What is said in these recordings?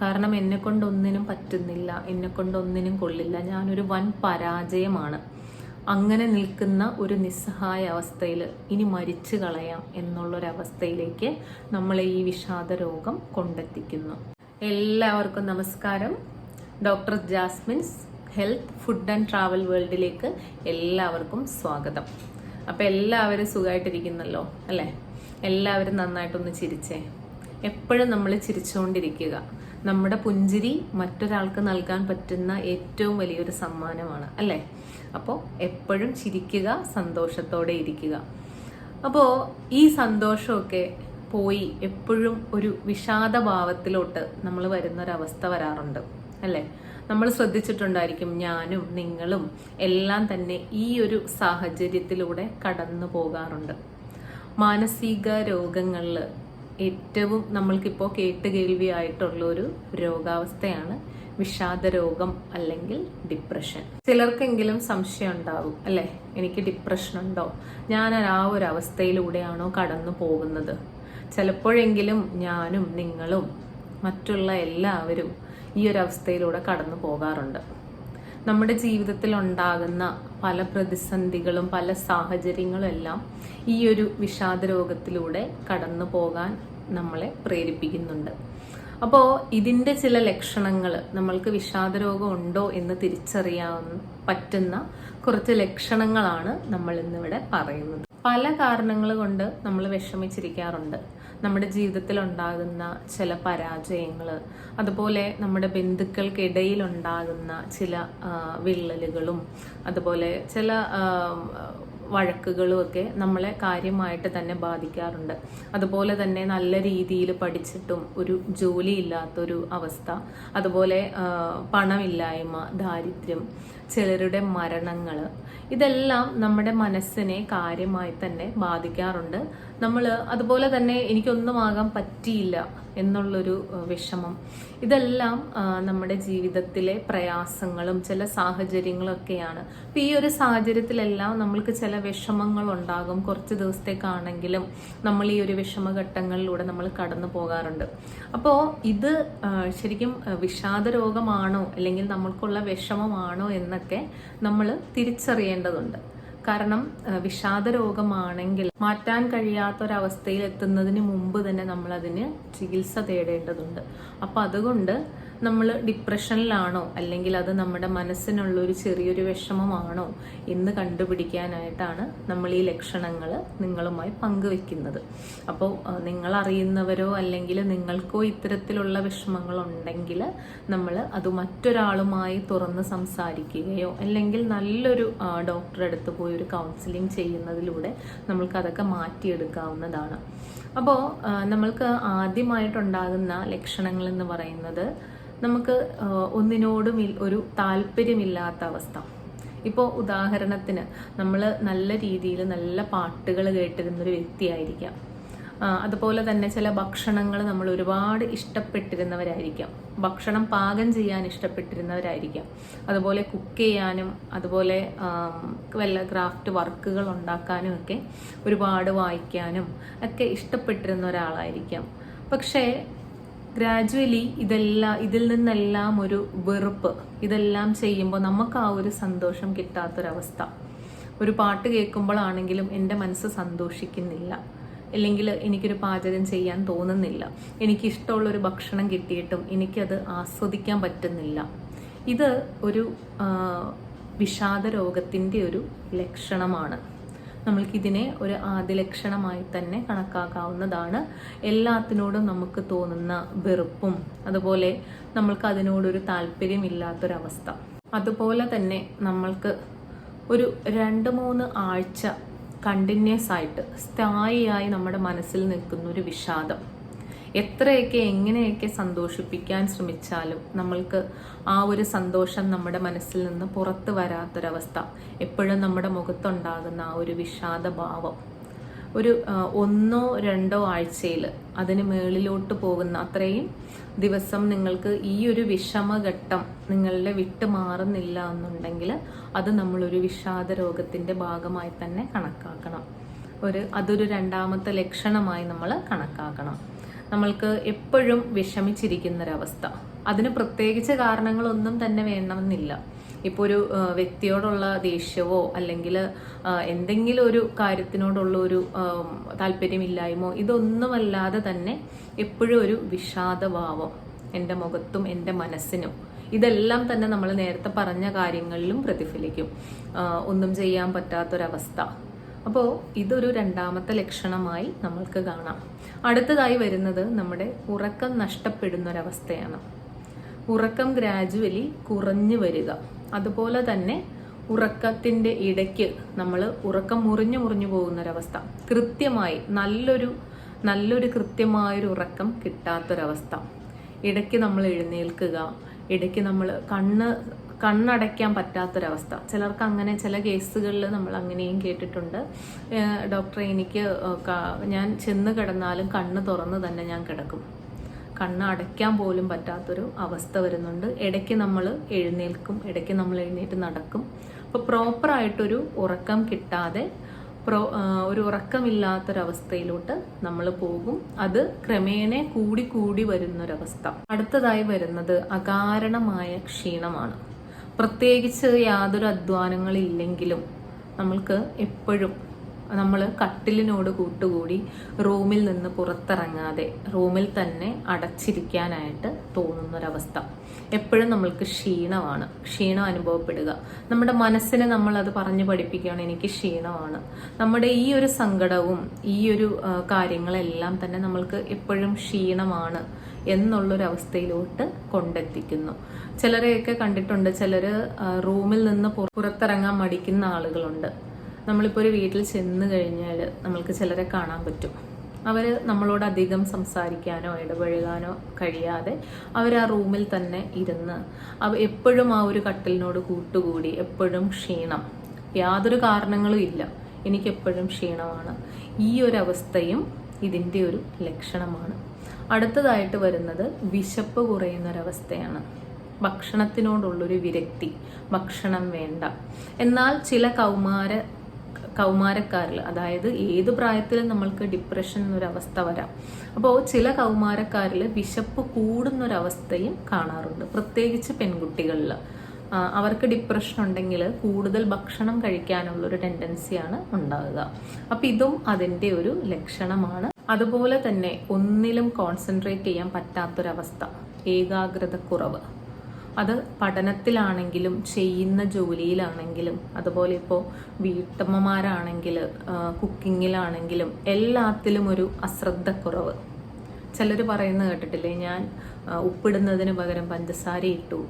കാരണം എന്നെ കൊണ്ടൊന്നിനും പറ്റുന്നില്ല എന്നെ കൊണ്ടൊന്നിനും കൊള്ളില്ല. ഞാനൊരു വൻ പരാജയമാണ്. അങ്ങനെ നിൽക്കുന്ന ഒരു നിസ്സഹായ അവസ്ഥയിൽ ഇനി മരിച്ചു കളയാം എന്നുള്ളൊരവസ്ഥയിലേക്ക് നമ്മളെ ഈ വിഷാദ രോഗം കൊണ്ടെത്തിക്കുന്നു. എല്ലാവർക്കും നമസ്കാരം. Doctor Jasmine's health food and travel വേൾഡിലേക്ക് എല്ലാവർക്കും സ്വാഗതം. അപ്പം എല്ലാവരും സുഖമായിട്ടിരിക്കുന്നല്ലോ അല്ലേ? എല്ലാവരും നന്നായിട്ടൊന്ന് ചിരിച്ചേ. എപ്പോഴും നമ്മൾ ചിരിച്ചുകൊണ്ടിരിക്കുക നമ്മുടെ പുഞ്ചിരി മറ്റൊരാൾക്ക് നൽകാൻ പറ്റുന്ന ഏറ്റവും വലിയൊരു സമ്മാനമാണ് അല്ലേ? അപ്പോൾ എപ്പോഴും ചിരിക്കുക സന്തോഷത്തോടെ ഇരിക്കുക. അപ്പോൾ ഈ സന്തോഷമൊക്കെ പോയി എപ്പോഴും ഒരു വിഷാദഭാവത്തിലോട്ട് നമ്മൾ വരുന്നൊരവസ്ഥ വരാറുണ്ട് അല്ലേ? നമ്മൾ ശ്രദ്ധിച്ചിട്ടുണ്ടായിരിക്കും ഞാനും നിങ്ങളും എല്ലാം തന്നെ ഈ ഒരു സാഹചര്യത്തിലൂടെ കടന്നു പോകാറുണ്ട്. മാനസിക രോഗങ്ങളിൽ ഏറ്റവും നമ്മൾക്കിപ്പോൾ കേട്ടുകേൾവിയായിട്ടുള്ള ഒരു രോഗാവസ്ഥയാണ് വിഷാദ രോഗം അല്ലെങ്കിൽ ഡിപ്രഷൻ ചിലർക്കെങ്കിലും സംശയം ഉണ്ടാവും അല്ലേ? എനിക്ക് ഡിപ്രഷൻ ഉണ്ടോ? ഞാൻ ആ ഒരു അവസ്ഥയിലൂടെയാണോ കടന്നു പോകുന്നത്? ചിലപ്പോഴെങ്കിലും ഞാനും നിങ്ങളും മറ്റുള്ള എല്ലാവരും ഈ ഒരു അവസ്ഥയിലൂടെ കടന്നു പോകാറുണ്ട്. നമ്മുടെ ജീവിതത്തിൽ ഉണ്ടാകുന്ന പല പ്രതിസന്ധികളും പല സാഹചര്യങ്ങളും എല്ലാം ഈ ഒരു വിഷാദ രോഗത്തിലൂടെ കടന്നു പോകാൻ നമ്മളെ പ്രേരിപ്പിക്കുന്നുണ്ട്. അപ്പോൾ ഇതിന്റെ ചില ലക്ഷണങ്ങൾ നമ്മൾക്ക് വിഷാദരോഗം ഉണ്ടോ എന്ന് തിരിച്ചറിയാൻ പറ്റുന്ന കുറച്ച് ലക്ഷണങ്ങളാണ് നമ്മൾ ഇന്നിവിടെ പറയുന്നത്. പല കാരണങ്ങൾ കൊണ്ട് നമ്മൾ വിഷമിച്ചിരിക്കാറുണ്ട്. നമ്മുടെ ജീവിതത്തിൽ ഉണ്ടാകുന്ന ചില പരാജയങ്ങൾ അതുപോലെ നമ്മുടെ ബന്ധുക്കൾക്കിടയിൽ ഉണ്ടാകുന്ന ചില വിള്ളലുകളും അതുപോലെ ചില വഴക്കുകളും ഒക്കെ നമ്മളെ കാര്യമായിട്ട് തന്നെ ബാധിക്കാറുണ്ട്. അതുപോലെ തന്നെ നല്ല രീതിയിൽ പഠിച്ചിട്ടും ഒരു ജോലി ഇല്ലാത്തൊരു അവസ്ഥ. അതുപോലെ പണമില്ലായ്മ ദാരിദ്ര്യം ചിലരുടെ മരണങ്ങൾ ഇതെല്ലാം നമ്മുടെ മനസ്സിനെ കാര്യമായി തന്നെ ബാധിക്കാറുണ്ട്. നമ്മൾ അതുപോലെ തന്നെ എനിക്കൊന്നും ആകാൻ പറ്റിയില്ല എന്നുള്ളൊരു വിഷമം. ഇതെല്ലാം നമ്മുടെ ജീവിതത്തിലെ പ്രയാസങ്ങളും ചില സാഹചര്യങ്ങളും ഒക്കെയാണ് ഈ ഒരു സാഹചര്യത്തിലെല്ലാം നമ്മൾക്ക് ചില വിഷമങ്ങൾ ഉണ്ടാകും കുറച്ച് ദിവസത്തേക്കാണെങ്കിലും നമ്മൾ ഈ ഒരു വിഷമഘട്ടങ്ങളിലൂടെ നമ്മൾ കടന്നു പോകാറുണ്ട്. അപ്പോൾ ഇത് ശരിക്കും വിഷാദ രോഗമാണോ അല്ലെങ്കിൽ നമ്മൾക്കുള്ള വിഷമമാണോ എന്നൊക്കെ നമ്മൾ തിരിച്ചറിയേണ്ടതുണ്ട് കാരണം വിഷാദ രോഗമാണെങ്കിൽ മാറ്റാൻ കഴിയാത്തൊരവസ്ഥയിൽ എത്തുന്നതിന് മുമ്പ് തന്നെ നമ്മൾ അതിന് ചികിത്സ തേടേണ്ടതുണ്ട്. അപ്പൊ അതുകൊണ്ട് നമ്മൾ ഡിപ്രഷനിലാണോ? അല്ലെങ്കിൽ അത് നമ്മുടെ മനസ്സിനുള്ള ഒരു ചെറിയൊരു വിഷമമാണോ? എന്ന് കണ്ടുപിടിക്കാനായിട്ടാണ് നമ്മൾ ഈ ലക്ഷണങ്ങൾ നിങ്ങളുമായി പങ്കുവെക്കുന്നത്. അപ്പോൾ നിങ്ങൾ അറിയുന്നവരോ അല്ലെങ്കിൽ നിങ്ങൾക്കോ ഇത്തരത്തിലുള്ള വിഷമങ്ങൾ ഉണ്ടെങ്കിൽ നമ്മൾ അത് മറ്റൊരാളുമായി തുറന്ന് സംസാരിക്കുകയോ അല്ലെങ്കിൽ നല്ലൊരു ഡോക്ടറെ അടുത്ത് പോയി ഒരു കൗൺസിലിംഗ് ചെയ്യുന്നതിലൂടെ നമ്മൾക്ക് അതൊക്കെ മാറ്റിയെടുക്കാവുന്നതാണ് അപ്പോൾ നമ്മൾക്ക് ആദ്യമായിട്ടുണ്ടാകുന്ന ലക്ഷണങ്ങൾ എന്ന് പറയുന്നത് നമുക്ക് ഒന്നിനോടും ഒരു താല്പര്യമില്ലാത്ത അവസ്ഥ. ഇപ്പോൾ ഉദാഹരണത്തിന് നമ്മൾ നല്ല രീതിയിൽ നല്ല പാട്ടുകൾ കേട്ടിരുന്നൊരു വ്യക്തിയായിരിക്കാം. അതുപോലെ തന്നെ ചില ഭക്ഷണങ്ങൾ നമ്മൾ ഒരുപാട് ഇഷ്ടപ്പെട്ടിരുന്നവരായിരിക്കാം. ഭക്ഷണം പാകം ചെയ്യാൻ ഇഷ്ടപ്പെട്ടിരുന്നവരായിരിക്കാം. അതുപോലെ കുക്ക് ചെയ്യാനും അതുപോലെ വല്ല ക്രാഫ്റ്റ് വർക്കുകൾ ഉണ്ടാക്കാനും ഒക്കെ ഒരുപാട് വായിക്കാനും ഒക്കെ ഇഷ്ടപ്പെട്ടിരുന്ന ഒരാളായിരിക്കാം. പക്ഷേ ഗ്രാജുവലി ഇതെല്ലാം ഇതിൽ നിന്നെല്ലാം ഒരു വെറുപ്പ്. ഇതെല്ലാം ചെയ്യുമ്പോൾ നമുക്ക് ആ ഒരു സന്തോഷം കിട്ടാത്തൊരവസ്ഥ. ഒരു പാട്ട് കേൾക്കുമ്പോഴാണെങ്കിലും എന്റെ മനസ്സ് സന്തോഷിക്കുന്നില്ല. അല്ലെങ്കിൽ എനിക്കൊരു പാചകം ചെയ്യാൻ തോന്നുന്നില്ല. എനിക്കിഷ്ടമുള്ളൊരു ഭക്ഷണം കിട്ടിയിട്ടും എനിക്കത് ആസ്വദിക്കാൻ പറ്റുന്നില്ല. ഇത് ഒരു വിഷാദ രോഗത്തിന്റെ ഒരു ലക്ഷണമാണ്. നമ്മൾക്കിതിനെ ഒരു ആദ്യ ലക്ഷണമായി തന്നെ കണക്കാക്കാവുന്നതാണ്. എല്ലാത്തിനോടും നമുക്ക് തോന്നുന്ന വെറുപ്പും അതുപോലെ നമ്മൾക്ക് അതിനോടൊരു താല്പര്യമില്ലാത്തൊരവസ്ഥ. അതുപോലെ തന്നെ നമ്മൾക്ക് ഒരു രണ്ട് മൂന്ന് ആഴ്ച കണ്ടിന്യൂസ് ആയിട്ട് സ്ഥായിയായി നമ്മുടെ മനസ്സിൽ നിൽക്കുന്ന ഒരു വിഷാദം. എത്രയൊക്കെ എങ്ങനെയൊക്കെ സന്തോഷിപ്പിക്കാൻ ശ്രമിച്ചാലും നമ്മൾക്ക് ആ ഒരു സന്തോഷം നമ്മുടെ മനസ്സിൽ നിന്ന് പുറത്തു വരാത്തൊരവസ്ഥ എപ്പോഴും നമ്മുടെ മുഖത്തുണ്ടാകുന്ന ആ ഒരു വിഷാദഭാവം. ഒരു ഒന്നോ രണ്ടോ ആഴ്ചയിൽ അതിന് മേളിലോട്ട് പോകുന്ന അത്രയും ദിവസം നിങ്ങൾക്ക് ഈ ഒരു വിഷമഘട്ടം നിങ്ങളുടെ വിട്ട് മാറുന്നില്ല എന്നുണ്ടെങ്കിൽ അത് നമ്മളൊരു വിഷാദ രോഗത്തിന്റെ ഭാഗമായി തന്നെ കണക്കാക്കണം. ഒരു അതൊരു രണ്ടാമത്തെ ലക്ഷണമായി നമ്മൾ കണക്കാക്കണം. നമ്മൾക്ക് എപ്പോഴും വിഷമിച്ചിരിക്കുന്നൊരവസ്ഥ. അതിന് പ്രത്യേകിച്ച് കാരണങ്ങളൊന്നും തന്നെ വേണമെന്നില്ല. ഇപ്പോൾ ഒരു വ്യക്തിയോടുള്ള ദേഷ്യമോ അല്ലെങ്കിൽ എന്തെങ്കിലും ഒരു കാര്യത്തിനോടുള്ള ഒരു താല്പര്യമില്ലായ്മോ ഇതൊന്നുമല്ലാതെ തന്നെ എപ്പോഴും ഒരു വിഷാദഭാവം എന്റെ മുഖത്തും എന്റെ മനസ്സിനും ഇതെല്ലാം തന്നെ നമ്മൾ നേരത്തെ പറഞ്ഞ കാര്യങ്ങളിലും പ്രതിഫലിക്കും. ഒന്നും ചെയ്യാൻ പറ്റാത്തൊരവസ്ഥ. അപ്പോൾ ഇതൊരു രണ്ടാമത്തെ ലക്ഷണമായി നമ്മൾക്ക് കാണാം. അടുത്തതായി വരുന്നത് നമ്മുടെ ഉറക്കം നഷ്ടപ്പെടുന്ന നഷ്ടപ്പെടുന്നൊരവസ്ഥയാണ്. ഉറക്കം ഗ്രാജുവലി കുറഞ്ഞു വരിക. അതുപോലെ തന്നെ ഉറക്കത്തിന്റെ ഇടയ്ക്ക് നമ്മൾ ഉറക്കം മുറിഞ്ഞു മുറിഞ്ഞു പോകുന്നൊരവസ്ഥ. കൃത്യമായി നല്ലൊരു നല്ലൊരു കൃത്യമായൊരു ഉറക്കം കിട്ടാത്തൊരവസ്ഥ. ഇടയ്ക്ക് നമ്മൾ എഴുന്നേൽക്കുക ഇടയ്ക്ക് നമ്മൾ കണ്ണ് കണ്ണടയ്ക്കാൻ പറ്റാത്തൊരവസ്ഥ. ചിലർക്ക് അങ്ങനെ ചില കേസുകളിൽ നമ്മൾ അങ്ങനെയും കേട്ടിട്ടുണ്ട് ഡോക്ടറെ എനിക്ക് ഞാൻ ചെന്ന് കിടന്നാലും കണ്ണ് തുറന്ന് തന്നെ ഞാൻ കിടക്കും. കണ്ണ് അടയ്ക്കാൻ പോലും പറ്റാത്തൊരു അവസ്ഥ വരുന്നുണ്ട്. ഇടയ്ക്ക് നമ്മൾ എഴുന്നേൽക്കും ഇടയ്ക്ക് നമ്മൾ എഴുന്നേറ്റ് നടക്കും. അപ്പോൾ പ്രോപ്പറായിട്ടൊരു ഉറക്കം കിട്ടാതെ പ്രോ ഒരു ഉറക്കമില്ലാത്തൊരവസ്ഥയിലോട്ട് നമ്മൾ പോകും. അത് ക്രമേണ കൂടി കൂടി വരുന്നൊരവസ്ഥ. അടുത്തതായി വരുന്നത് അകാരണമായ ക്ഷീണമാണ്. പ്രത്യേകിച്ച് യാതൊരു അധ്വാനങ്ങളില്ലെങ്കിലും നമ്മൾക്ക് എപ്പോഴും നമ്മൾ കട്ടിലിനോട് കൂട്ടുകൂടി റൂമിൽ നിന്ന് പുറത്തിറങ്ങാതെ റൂമിൽ തന്നെ അടച്ചിരിക്കാനായിട്ട് തോന്നുന്നൊരവസ്ഥ. എപ്പോഴും നമ്മൾക്ക് ക്ഷീണമാണ്. ക്ഷീണം അനുഭവപ്പെടുക. നമ്മുടെ മനസ്സിനെ നമ്മൾ അത് പറഞ്ഞു പഠിപ്പിക്കുകയാണ് എനിക്ക് ക്ഷീണമാണ്. നമ്മുടെ ഈ ഒരു സങ്കടവും ഈ ഒരു കാര്യങ്ങളെല്ലാം തന്നെ നമ്മൾക്ക് എപ്പോഴും ക്ഷീണമാണ് എന്നുള്ളൊരവസ്ഥയിലോട്ട് കൊണ്ടെത്തിക്കുന്നു. ചിലരെയൊക്കെ കണ്ടിട്ടുണ്ട്. ചിലർ റൂമിൽ നിന്ന് പുറ- പുറത്തിറങ്ങാൻ മടിക്കുന്ന ആളുകളുണ്ട്. നമ്മളിപ്പോൾ ഒരു വീട്ടിൽ ചെന്ന് കഴിഞ്ഞാൽ നമ്മൾക്ക് ചിലരെ കാണാൻ പറ്റും. അവർ നമ്മളോട് അധികം സംസാരിക്കാനോ ഇടപഴകാനോ കഴിയാതെ അവർ ആ റൂമിൽ തന്നെ ഇരുന്ന് എപ്പോഴും ആ ഒരു കട്ടിലിനോട് കൂട്ടുകൂടി എപ്പോഴും ക്ഷീണം. യാതൊരു കാരണങ്ങളും ഇല്ല. എനിക്കെപ്പോഴും ക്ഷീണമാണ്. ഈ ഒരു അവസ്ഥയും ഇതിന്റെ ഒരു ലക്ഷണമാണ്. അടുത്തതായിട്ട് വരുന്നത് വിശപ്പ് കുറയുന്നൊരവസ്ഥയാണ്. ഭക്ഷണത്തിനോടുള്ളൊരു വിരക്തി ഭക്ഷണം വേണ്ട. എന്നാൽ ചില കൗമാര കൗമാരക്കാരിൽ അതായത് ഏത് പ്രായത്തിലും നമ്മൾക്ക് ഡിപ്രഷൻ എന്നൊരവസ്ഥ വരാം. അപ്പോൾ ചില കൗമാരക്കാരിൽ വിശപ്പ് കൂടുന്നൊരവസ്ഥയും കാണാറുണ്ട്. പ്രത്യേകിച്ച് പെൺകുട്ടികളിൽ. അവർക്ക് ഡിപ്രഷൻ ഉണ്ടെങ്കിൽ കൂടുതൽ ഭക്ഷണം കഴിക്കാനുള്ളൊരു ടെൻഡൻസിയാണ് ഉണ്ടാകുക അപ്പം ഇതും അതിന്റെ ഒരു ലക്ഷണമാണ്. അതുപോലെ തന്നെ ഒന്നിലും കോൺസെൻട്രേറ്റ് ചെയ്യാൻ പറ്റാത്തൊരവസ്ഥ ഏകാഗ്രത കുറവ് അത് പഠനത്തിലാണെങ്കിലും ചെയ്യുന്ന ജോലിയിലാണെങ്കിലും അതുപോലെ ഇപ്പോൾ വീട്ടമ്മമാരാണെങ്കിൽ കുക്കിങ്ങിലാണെങ്കിലും എല്ലാത്തിലും ഒരു അശ്രദ്ധക്കുറവ്. ചിലർ പറയുന്നത് കേട്ടിട്ടില്ലേ ഞാൻ ഉപ്പിടുന്നതിന് പകരം പഞ്ചസാര ഇട്ടു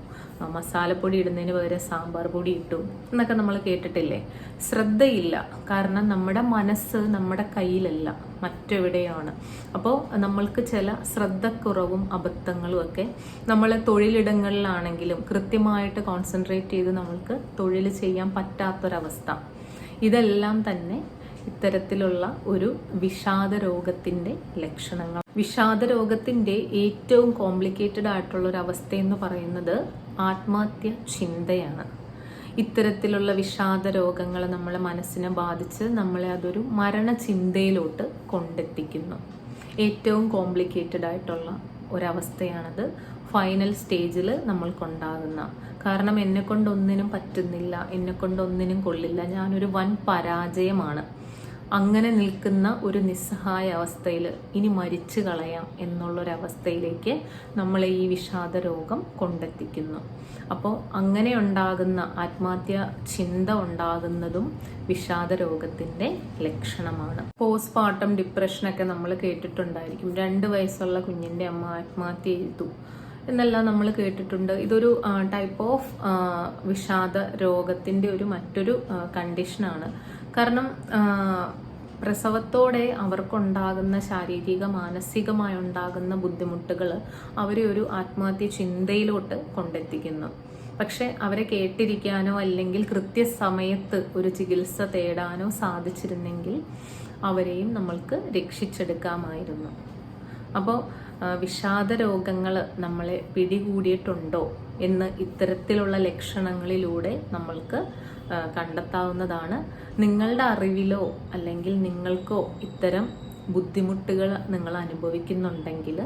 മസാലപ്പൊടി ഇടുന്നതിന് പകരം സാമ്പാർ പൊടി ഇട്ടു എന്നൊക്കെ നമ്മൾ കേട്ടിട്ടില്ലേ? ശ്രദ്ധയില്ല. കാരണം നമ്മുടെ മനസ്സ് നമ്മുടെ കയ്യിലല്ല മറ്റെവിടെയാണ്? അപ്പോൾ നമ്മൾക്ക് ചില ശ്രദ്ധക്കുറവും അബദ്ധങ്ങളും ഒക്കെ നമ്മളെ തൊഴിലിടങ്ങളിലാണെങ്കിലും കൃത്യമായിട്ട് കോൺസെൻട്രേറ്റ് ചെയ്ത് നമ്മൾക്ക് തൊഴിൽ ചെയ്യാൻ പറ്റാത്തൊരവസ്ഥ. ഇതെല്ലാം തന്നെ ഇത്തരത്തിലുള്ള ഒരു വിഷാദ രോഗത്തിന്റെ ലക്ഷണങ്ങൾ. വിഷാദ രോഗത്തിന്റെ ഏറ്റവും കോംപ്ലിക്കേറ്റഡ് ആയിട്ടുള്ള ഒരു അവസ്ഥ എന്ന് പറയുന്നത് ആത്മഹത്യ ചിന്തയാണ്. ഇത്തരത്തിലുള്ള വിഷാദ രോഗങ്ങൾ നമ്മളെ മനസ്സിനെ ബാധിച്ച് നമ്മളെ അതൊരു മരണചിന്തയിലോട്ട് കൊണ്ടെത്തിക്കുന്നു. ഏറ്റവും കോംപ്ലിക്കേറ്റഡ് ആയിട്ടുള്ള ഒരവസ്ഥയാണത്. ഫൈനൽ സ്റ്റേജിൽ നമ്മൾക്കുണ്ടാകുന്ന. കാരണം എന്നെ കൊണ്ടൊന്നിനും പറ്റുന്നില്ല എന്നെ കൊണ്ടൊന്നിനും കൊള്ളില്ല. ഞാനൊരു വൻ പരാജയമാണ്. അങ്ങനെ നിൽക്കുന്ന ഒരു നിസ്സഹായ അവസ്ഥയിൽ ഇനി മരിച്ചു കളയാം എന്നുള്ളൊരവസ്ഥയിലേക്ക് നമ്മളെ ഈ വിഷാദ രോഗം കൊണ്ടെത്തിക്കുന്നു. അപ്പോൾ അങ്ങനെ ഉണ്ടാകുന്ന ആത്മഹത്യ ചിന്ത ഉണ്ടാകുന്നതും വിഷാദ രോഗത്തിന്റെ ലക്ഷണമാണ്. പോസ്റ്റ്മോർട്ടം ഡിപ്രഷനൊക്കെ നമ്മൾ കേട്ടിട്ടുണ്ടായിരിക്കും. രണ്ട് വയസ്സുള്ള കുഞ്ഞിന്റെ അമ്മ ആത്മഹത്യ ചെയ്തു. എന്നെല്ലാം നമ്മൾ കേട്ടിട്ടുണ്ട്. ഇതൊരു ടൈപ്പ് ഓഫ് വിഷാദ രോഗത്തിന്റെ ഒരു മറ്റൊരു കണ്ടീഷനാണ് കാരണം പ്രസവത്തോടെ അവർക്കുണ്ടാകുന്ന ശാരീരിക മാനസികമായി ഉണ്ടാകുന്ന ബുദ്ധിമുട്ടുകൾ അവരെ ഒരു ആത്മഹത്യ ചിന്തയിലോട്ട് കൊണ്ടെത്തിക്കുന്നു. പക്ഷെ അവരെ കേട്ടിരിക്കാനോ അല്ലെങ്കിൽ കൃത്യസമയത്ത് ഒരു ചികിത്സ തേടാനോ സാധിച്ചിരുന്നെങ്കിൽ അവരെയും നമ്മൾക്ക് രക്ഷിച്ചെടുക്കാമായിരുന്നു. അപ്പോൾ വിഷാദ രോഗങ്ങൾ നമ്മളെ പിടികൂടിയിട്ടുണ്ടോ എന്ന് ഇത്തരത്തിലുള്ള ലക്ഷണങ്ങളിലൂടെ നമ്മൾക്ക് കണ്ടെത്താവുന്നതാണ്. നിങ്ങളുടെ അറിവിലോ അല്ലെങ്കിൽ നിങ്ങൾക്കോ ഇത്തരം ബുദ്ധിമുട്ടുകൾ നിങ്ങൾ അനുഭവിക്കുന്നുണ്ടെങ്കിൽ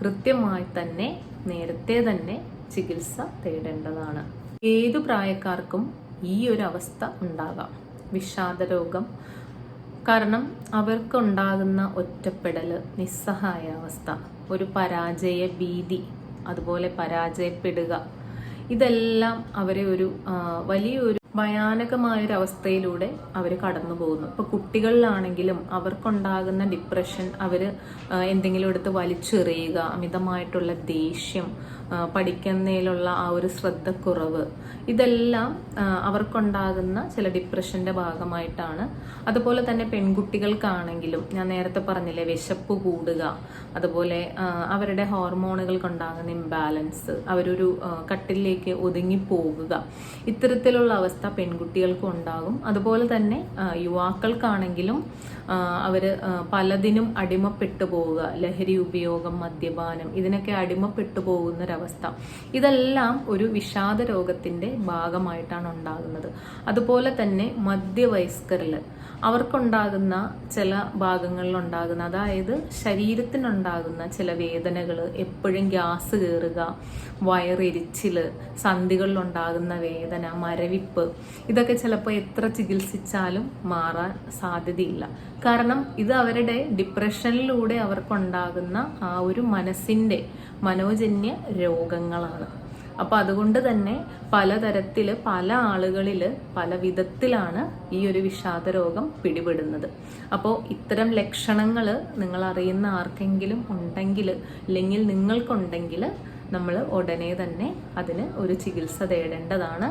കൃത്യമായി തന്നെ നേരത്തെ തന്നെ ചികിത്സ തേടേണ്ടതാണ്. ഏതു പ്രായക്കാർക്കും ഈ ഒരു അവസ്ഥ ഉണ്ടാകാം. വിഷാദരോഗം കാരണം അവർക്കുണ്ടാകുന്ന ഒറ്റപ്പെടൽ നിസ്സഹായാവസ്ഥ ഒരു പരാജയ ഭീതി അതുപോലെ പരാജയപ്പെടുക ഇതെല്ലാം അവരെ ഒരു വലിയൊരു ഭയാനകമായൊരവസ്ഥയിലൂടെ അവർ കടന്നു പോകുന്നു ഇപ്പോൾ കുട്ടികളിലാണെങ്കിലും അവർക്കുണ്ടാകുന്ന ഡിപ്രഷൻ അവർ എന്തെങ്കിലും എടുത്ത് വലിച്ചെറിയുക അമിതമായിട്ടുള്ള ദേഷ്യം പഠിക്കുന്നതിലുള്ള ആ ഒരു ശ്രദ്ധക്കുറവ്. ഇതെല്ലാം അവർക്കുണ്ടാകുന്ന ചില ഡിപ്രഷന്റെ ഭാഗമായിട്ടാണ്. അതുപോലെ തന്നെ പെൺകുട്ടികൾക്കാണെങ്കിലും ഞാൻ നേരത്തെ പറഞ്ഞില്ലേ വിശപ്പ് കൂടുക. അതുപോലെ അവരുടെ ഹോർമോണുകൾക്കുണ്ടാകുന്ന ഇംബാലൻസ് അവരൊരു കട്ടിലേക്ക് ഒതുങ്ങി പോകുക ഇത്തരത്തിലുള്ള അവസ്ഥ പെൺകുട്ടികൾക്കും ഉണ്ടാകും അതുപോലെ തന്നെ യുവാക്കൾക്കാണെങ്കിലും ആ, പലതിനും അടിമപ്പെട്ടു പോവുക. ലഹരി ഉപയോഗം മദ്യപാനം ഇതിനൊക്കെ അടിമപ്പെട്ടു പോകുന്നൊരവസ്ഥ. ഇതെല്ലാം ഒരു വിഷാദ രോഗത്തിന്റെ ഭാഗമായിട്ടാണ് ഉണ്ടാകുന്നത്. അതുപോലെ തന്നെ മധ്യവയസ്കരിൽ അവർക്കുണ്ടാകുന്ന ചില ഭാഗങ്ങളിലുണ്ടാകുന്ന അതായത് ശരീരത്തിനുണ്ടാകുന്ന ചില വേദനകൾ എപ്പോഴും ഗ്യാസ് കയറുക വയറെരിച്ചിൽ സന്ധികളിലുണ്ടാകുന്ന വേദന മരവിപ്പ് ഇതൊക്കെ ചിലപ്പോൾ എത്ര ചികിത്സിച്ചാലും മാറാൻ സാധ്യതയില്ല. കാരണം ഇത് അവരുടെ ഡിപ്രഷനിലൂടെ അവർക്കുണ്ടാകുന്ന ആ ഒരു മനസ്സിന്റെ മനോജന്യ രോഗങ്ങളാണ്. അപ്പൊ അതുകൊണ്ട് തന്നെ പലതരത്തിൽ പല ആളുകളിൽ പല വിധത്തിലാണ് ഈ ഒരു വിഷാദ രോഗം പിടിപെടുന്നത്. അപ്പോൾ ഇത്തരം ലക്ഷണങ്ങൾ നിങ്ങൾ അറിയുന്ന ആർക്കെങ്കിലും ഉണ്ടെങ്കിൽ അല്ലെങ്കിൽ നിങ്ങൾക്കുണ്ടെങ്കിൽ നമ്മൾ ഉടനെ തന്നെ അതിന് ഒരു ചികിത്സ തേടേണ്ടതാണ്.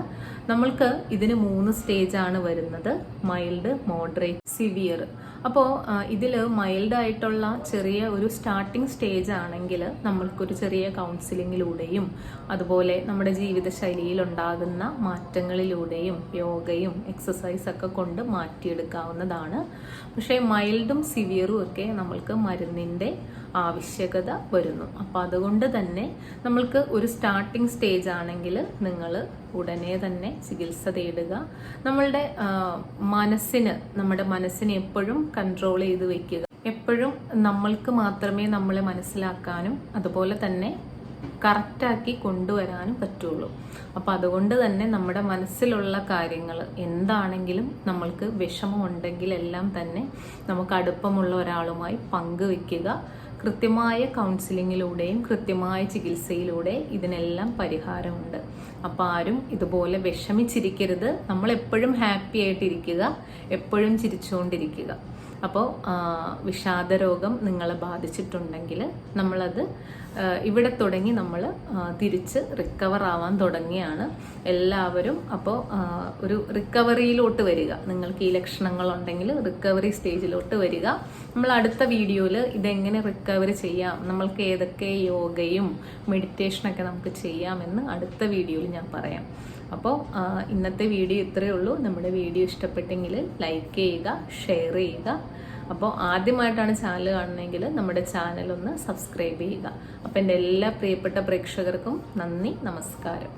നമ്മൾക്ക് ഇതിന് മൂന്ന് സ്റ്റേജ് ആണ് വരുന്നത്. മൈൽഡ് മോഡറേറ്റ് സിവിയർ അപ്പോൾ ഇതിൽ മൈൽഡ് ആയിട്ടുള്ള ചെറിയ ഒരു സ്റ്റാർട്ടിംഗ് സ്റ്റേജ് ആണെങ്കിൽ നമ്മൾക്കൊരു ചെറിയ കൗൺസിലിങ്ങിലൂടെയും അതുപോലെ നമ്മുടെ ജീവിതശൈലിയിൽ ഉണ്ടാകുന്ന മാറ്റങ്ങളിലൂടെയും യോഗയും എക്സസൈസ് ഒക്കെ കൊണ്ട് മാറ്റിയെടുക്കാവുന്നതാണ്. പക്ഷേ മൈൽഡും സിവിയറും ഒക്കെ നമ്മൾക്ക് മരുന്നിന്റെ ആവശ്യകത വരുന്നു. അപ്പം അതുകൊണ്ട് തന്നെ നമ്മൾക്ക് ഒരു സ്റ്റാർട്ടിംഗ് സ്റ്റേജ് ആണെങ്കിൽ നിങ്ങൾ ഉടനെ തന്നെ ചികിത്സ തേടുക. നമ്മളുടെ മനസ്സിന് നമ്മുടെ മനസ്സിനെ എപ്പോഴും കൺട്രോൾ ചെയ്ത് വെക്കുക. എപ്പോഴും നമ്മൾക്ക് മാത്രമേ നമ്മളെ മനസ്സിലാക്കാനും അതുപോലെ തന്നെ കറക്റ്റാക്കി കൊണ്ടുവരാനും പറ്റുള്ളൂ. അപ്പോൾ അതുകൊണ്ട് തന്നെ നമ്മുടെ മനസ്സിലുള്ള കാര്യങ്ങൾ എന്താണെങ്കിലും നമ്മൾക്ക് വിഷമമുണ്ടെങ്കിൽ എല്ലാം തന്നെ നമുക്ക് അടുപ്പമുള്ള ഒരാളുമായി പങ്കുവെക്കുക. കൃത്യമായ കൗൺസിലിങ്ങിലൂടെയും കൃത്യമായ ചികിത്സയിലൂടെ ഇതിനെല്ലാം പരിഹാരമുണ്ട്. അപ്പോൾ ആരും ഇതുപോലെ വിഷമിച്ചിരിക്കരുത്. നമ്മൾ എപ്പോഴും ഹാപ്പി ആയിട്ടിരിക്കുക എപ്പോഴും ചിരിച്ചുകൊണ്ടിരിക്കുക. അപ്പോൾ വിഷാദരോഗം നിങ്ങളെ ബാധിച്ചിട്ടുണ്ടെങ്കിൽ നമ്മളത് ഇവിടെ തുടങ്ങി നമ്മൾ തിരിച്ച് റിക്കവർ ആവാൻ തുടങ്ങിയാണ് എല്ലാവരും അപ്പോൾ ഒരു റിക്കവറിയിലോട്ട് വരിക. നിങ്ങൾക്ക് ഈ ലക്ഷണങ്ങളുണ്ടെങ്കിൽ റിക്കവറി സ്റ്റേജിലോട്ട് വരിക. നമ്മൾ അടുത്ത വീഡിയോയിൽ ഇതെങ്ങനെ റിക്കവറി ചെയ്യാം നമ്മൾക്ക് ഏതൊക്കെ യോഗയും മെഡിറ്റേഷനൊക്കെ നമുക്ക് ചെയ്യാമെന്ന് അടുത്ത വീഡിയോയിൽ ഞാൻ പറയാം. അപ്പോൾ ഇന്നത്തെ വീഡിയോ ഇത്രയേ ഉള്ളൂ. നമ്മുടെ വീഡിയോ ഇഷ്ടപ്പെട്ടെങ്കിൽ ലൈക്ക് ചെയ്യുക ഷെയർ ചെയ്യുക. അപ്പോൾ ആദ്യമായിട്ടാണ് ചാനൽ കാണുന്നതെങ്കിൽ നമ്മുടെ ചാനൽ ഒന്ന് സബ്സ്ക്രൈബ് ചെയ്യുക. അപ്പോൾ എന്റെ എല്ലാ പ്രിയപ്പെട്ട പ്രേക്ഷകർക്കും നന്ദി നമസ്കാരം.